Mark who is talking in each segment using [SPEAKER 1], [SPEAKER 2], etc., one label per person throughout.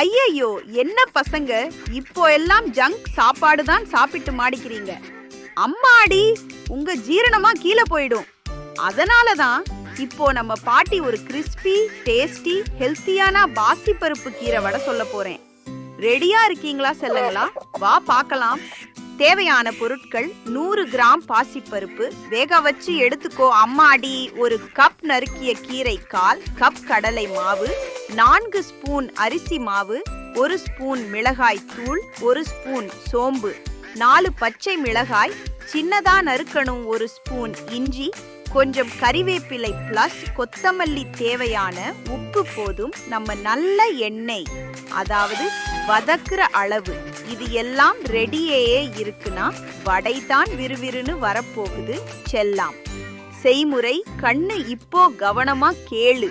[SPEAKER 1] ஐயையோ என்ன பசங்க? இப்போ எல்லாம் ஜங்க் சாப்பாடு தான் சாப்பிட்டு மாடிக்கிறீங்க. அம்மாடி உங்க ஜீரணமா கீழே போயிடும். அதனால தான் இப்போ நம்ம பாட்டி ஒரு கிறிஸ்பி டேஸ்டி ஹெல்த்தியான பாசி பருப்பு கீரை வடை சொல்ல போறேன். ரெடியா இருக்கீங்களா செல்லுங்களா? வா பார்க்கலாம். தேவையான பொருட்கள் நூறு கிராம் பாசிப்பருப்பு. வேக வச்சு எடுத்துக்கோ. அம்மாடி ஒரு கப் நறுக்கிய கீரை கால் கப் கடலை மாவு நான்கு ஸ்பூன் அரிசி மாவு ஒரு ஸ்பூன் மிளகாய் தூள் ஒரு ஸ்பூன் சோம்பு நாலு பச்சை மிளகாய் சின்னதா நறுக்கணும் ஒரு ஸ்பூன் இஞ்சி கொஞ்சம் கறிவேப்பிலை பிளஸ் கொத்தமல்லி தேவையான உப்பு போதும். நம்ம நல்ல எண்ணெய். அதாவது வதக்குற அளவு. இது எல்லாம் ரெடியேயே இருக்குன்னா வடை தான் விறுவிறுன்னு வரப்போகுது. செல்லாம். செய்முறை கண்ணு இப்போ கவனமா கேளு.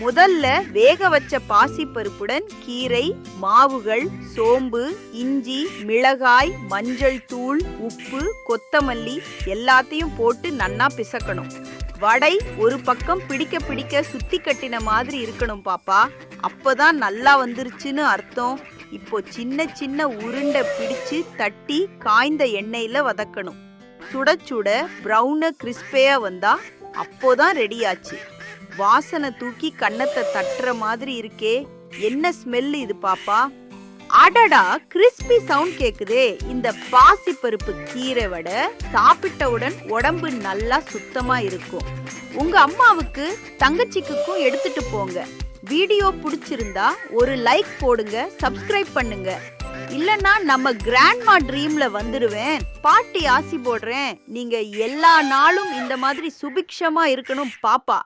[SPEAKER 1] முதல்ல வேக வச்ச பாசிப்பருப்புடன் கீரை மாவுகள் சோம்பு இஞ்சி மிளகாய் மஞ்சள் தூள் உப்பு கொத்தமல்லி எல்லாத்தையும் போட்டு நன்னா பிசக்கணும். வடை ஒரு பக்கம் பிடிக்க பிடிக்க சுத்தி கட்டின மாதிரி இருக்கணும் பாப்பா. அப்பதான் நல்லா வந்துருச்சுன்னு அர்த்தம். இப்போ சின்ன சின்ன உருண்டை பிடிச்சு தட்டி காய்ந்த எண்ணெயில் வதக்கணும். சுட சுட ப்ரௌனை கிறிஸ்பேயா வந்தால் அப்போதான் ரெடி ஆச்சு. வாசனை தூக்கி கன்னத்தை தட்டுற மாதிரி இருக்கே. என்ன ஸ்மெல் இது பாப்பா? அடடா கிறிஸ்பி சவுண்ட் கேக்குதே. இந்த பாசி பருப்பு கீரை வடை சாப்பிட்டவுடன் உடம்பு நல்லா சுத்தமா இருக்கும். உங்க அம்மாவுக்கு தங்கச்சிக்குக்கும் எடுத்துட்டு போங்க. வீடியோ பிடிச்சிருந்தா ஒரு லைக் போடுங்க சப்ஸ்கிரைப் பண்ணுங்க. இல்லனா நம்ம கிராண்ட்மா ட்ரீம்ல வந்துடுவேன் பாட்டி ஆசி போடுறேன். நீங்க எல்லா நாளும் இந்த மாதிரி சுபிக்ஷமா இருக்கணும் பாப்பா.